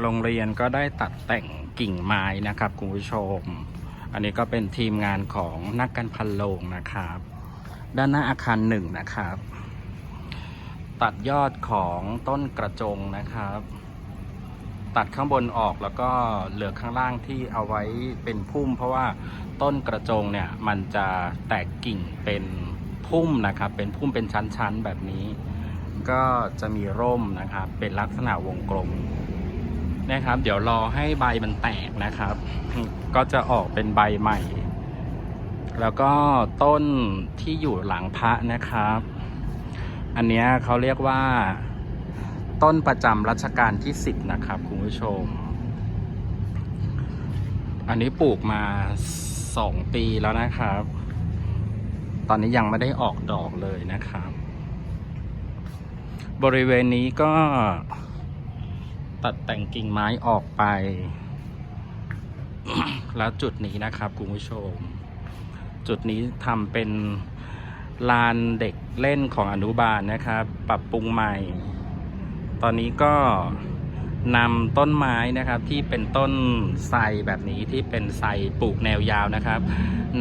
โรงเรียนก็ได้ตัดแต่งกิ่งไม้นะครับคุณผู้ชม อันนี้ก็เป็นทีมงานของนักการพันโลงนะครับ ด้านหน้าอาคารหนึ่งนะครับ ตัดยอดของต้นกระจงนะครับ ตัดข้างบนออกแล้วก็เหลือข้างล่างที่เอาไว้เป็นพุ่ม เพราะว่าต้นกระจงเนี่ยมันจะแตกกิ่งเป็นพุ่มนะครับ เป็นพุ่มเป็นชั้นๆแบบนี้ ก็จะมีร่มนะครับ เป็นลักษณะวงกลม นะครับ เดี๋ยวรอให้ใบมันแตกนะครับ ก็จะออกเป็นใบใหม่ แล้วก็ต้นที่อยู่หลังพระนะครับ อันนี้เขาเรียกว่า ต้นประจำรัชกาลที่10นะครับคุณผู้ชม อันนี้ปลูกมา2ปีแล้วนะครับ ตอนนี้ยังไม่ได้ออกดอกเลยนะครับ บริเวณนี้ก็ ตัดแต่งกิ่งไม้ออกไป แล้วจุดนี้นะครับคุณผู้ชม จุดนี้ทำเป็นลานเด็กเล่นของอนุบาลนะครับ ปรับปรุงใหม่ ตอนนี้ก็นำต้นไม้นะครับที่เป็นต้นไทรแบบนี้ที่เป็นไทรปลูกแนวยาวนะครับ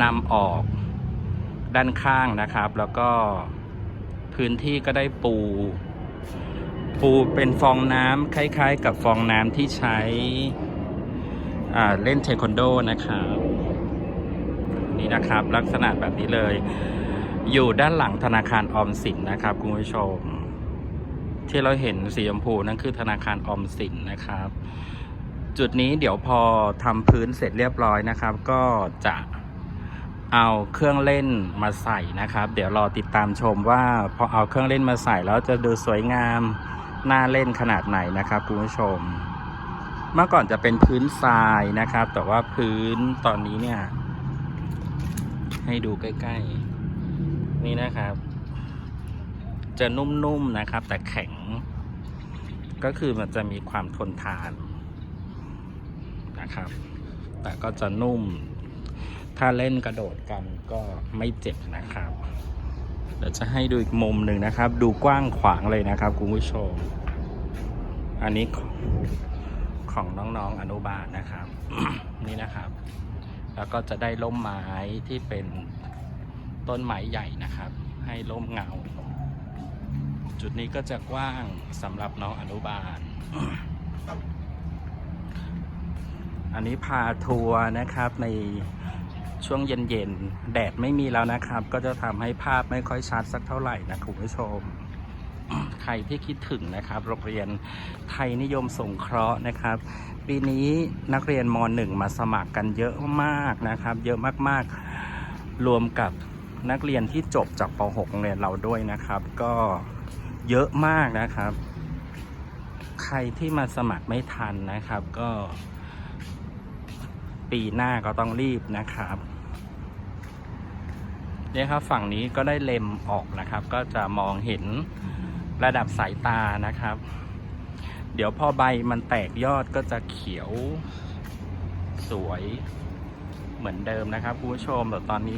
นำออกด้านข้างนะครับ แล้วก็พื้นที่ก็ได้ปู ปูเป็นฟองน้ำคล้ายๆ กับฟองน้ำที่ใช้อ่าเล่นเทควันโดนะครับนี่นะครับ ลักษณะแบบนี้เลย อยู่ด้านหลังธนาคารออมสินนะครับคุณผู้ชม ที่เราเห็นสีชมพูนั่นคือธนาคารออมสินนะครับ จุดนี้เดี๋ยวพอทำพื้นเสร็จเรียบร้อยนะครับ ก็จะเอาเครื่องเล่นมาใส่นะครับ เดี๋ยวรอติดตามชมว่าพอเอาเครื่องเล่นมาใส่แล้วจะดูสวยงาม น่าเล่นขนาดไหนนะครับคุณผู้ชม เมื่อก่อนจะเป็นพื้นทรายนะครับ แต่ว่าพื้นตอนนี้เนี่ย ให้ดูใกล้ ๆ นี่นะครับ จะนุ่มๆนะครับ แต่แข็ง ก็คือมันจะมีความทนทานนะครับ แต่ก็จะนุ่ม ถ้าเล่นกระโดดกันก็ไม่เจ็บนะครับ เดี๋ยวจะให้ดูอีกมุมหนึ่งนะครับ ดูกว้างขวางเลยนะครับคุณผู้ชม อันนี้ของของน้องๆอนุบาลนะครับ นี่นะครับ แล้วก็จะได้ร่มไม้ที่เป็นต้นไม้ใหญ่นะครับ ให้ร่มเงา จุดนี้ก็จะกว้างสำหรับน้องอนุบาล อันนี้พาทัวร์นะครับใน ช่วงเย็นๆ แดดไม่มีแล้วนะครับ ก็จะทำให้ภาพไม่ค่อยชัดสักเท่าไหร่นะคุณผู้ชม ใครที่คิดถึงนะครับ โรงเรียนไทยนิยมสงเคราะห์นะครับ ปีนี้นักเรียนม .1 มาสมัครกันเยอะมากนะครับ เยอะมากๆ รวมกับนักเรียนที่จบจากป .6 โรงเรียนเราด้วยนะครับ ก็เยอะมากนะครับ ใครที่มาสมัครไม่ทันนะครับ ก็ ปีหน้าก็ต้องรีบนะครับเนี่ยครับฝั่งนี้ก็ได้เลมออกนะครับ ก็จะมองเห็นระดับสายตานะครับ เดี๋ยวพอใบมันแตกยอดก็จะเขียวสวยเหมือนเดิมนะครับคุณผู้ชมแต่ตอนนี้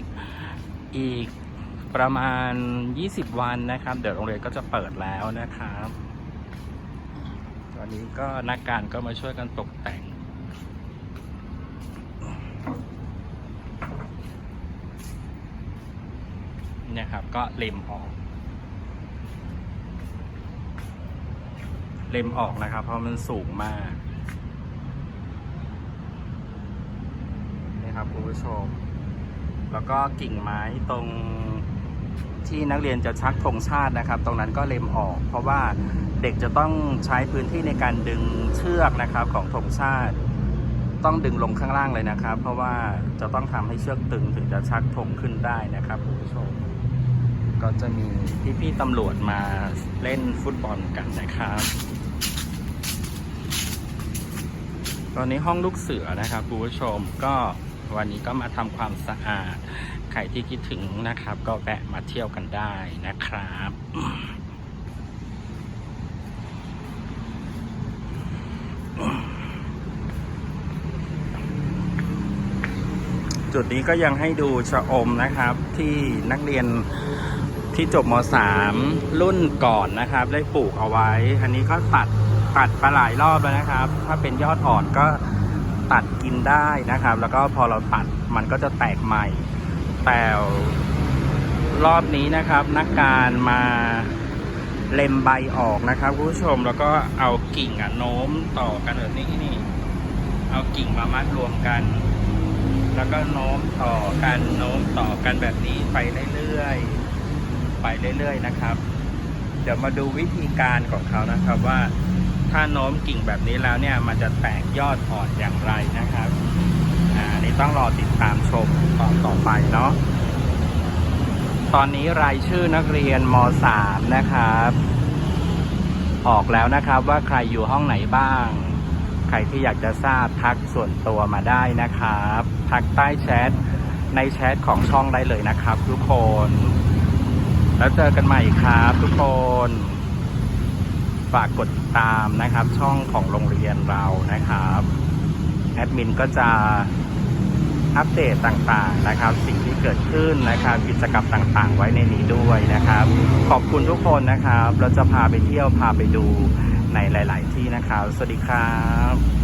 อีกประมาณ 20 วันนะครับ เดี๋ยวโรงเรียนก็จะเปิดแล้วนะครับ ตอนนี้ก็นักการก็มาช่วยกันตกแต่ง เนี่ยครับก็เล็มออก เล็มออกนะครับ เพราะมันสูงมากนี่ครับคุณผู้ชม แล้วก็กิ่งไม้ตรงที่นักเรียนจะชักธงชาตินะครับ ตรงนั้นก็เล็มออก เพราะว่าเด็กจะต้องใช้พื้นที่ในการดึงเชือกนะครับของธงชาติ ต้องดึงลงข้างล่างเลยนะครับ เพราะว่าจะต้องทำให้เชือกตึงถึงจะชักธงขึ้นได้นะครับคุณผู้ชม ก็จะมีพี่ๆตำรวจมาเล่นฟุตบอลกันนะครับ ตอนนี้ห้องลูกเสือนะครับคุณผู้ชมก็วันนี้ก็มาทำความสะอาด ใครที่คิดถึงนะครับ ก็แวะมาเที่ยวกันได้นะครับจุดนี้ก็ยังให้ดูชะอมนะครับที่นักเรียน ที่จบม .3 รุ่นก่อนนะครับ ได้ปลูกเอาไว้ อันนี้ก็ตัดตัดไปหลายรอบแล้วนะครับ ถ้าเป็นยอดอ่อนก็ตัดกินได้นะครับ แล้วก็พอเราตัดมันก็จะแตกใหม่ แต่รอบนี้นะครับนักการมาเล็มใบออกนะครับคุณผู้ชมแล้วก็เอากิ่งอะโน้มต่อกันแบบนี้นี่ เอากิ่งมามัดรวมกัน แล้วก็โน้มต่อกันโน้มต่อกันแบบนี้ไปเรื่อยๆ ไปเรื่อยๆนะครับ เดี๋ยวมาดูวิธีการของเขานะครับว่าถ้าโน้มกิ่งแบบนี้แล้วเนี่ยมันจะแตกยอดอ่อนอย่างไรนะครับอ่าอันนี่ต้องรอติดตามชมตอนต่อไปเนาะตอนนี้รายชื่อนักเรียนม .3 นะครับ ออกแล้วนะครับว่าใครอยู่ห้องไหนบ้าง ใครที่อยากจะทราบทักส่วนตัวมาได้นะครับ ทักใต้แชทในแชทของช่องได้เลยนะครับทุกคน แล้วเจอกันใหม่ครับ ทุกคน ฝากกดติดตามนะครับ ช่องของโรงเรียนเรานะครับแอดมินก็จะอัปเดตต่างๆนะครับ สิ่งที่เกิดขึ้นนะครับ กิจกรรมต่างๆ ไว้ในนี้ด้วยนะครับ ขอบคุณทุกคนนะครับ เราจะพาไปเที่ยวพาไปดูในหลาย ๆ ที่นะครับ สวัสดีครับ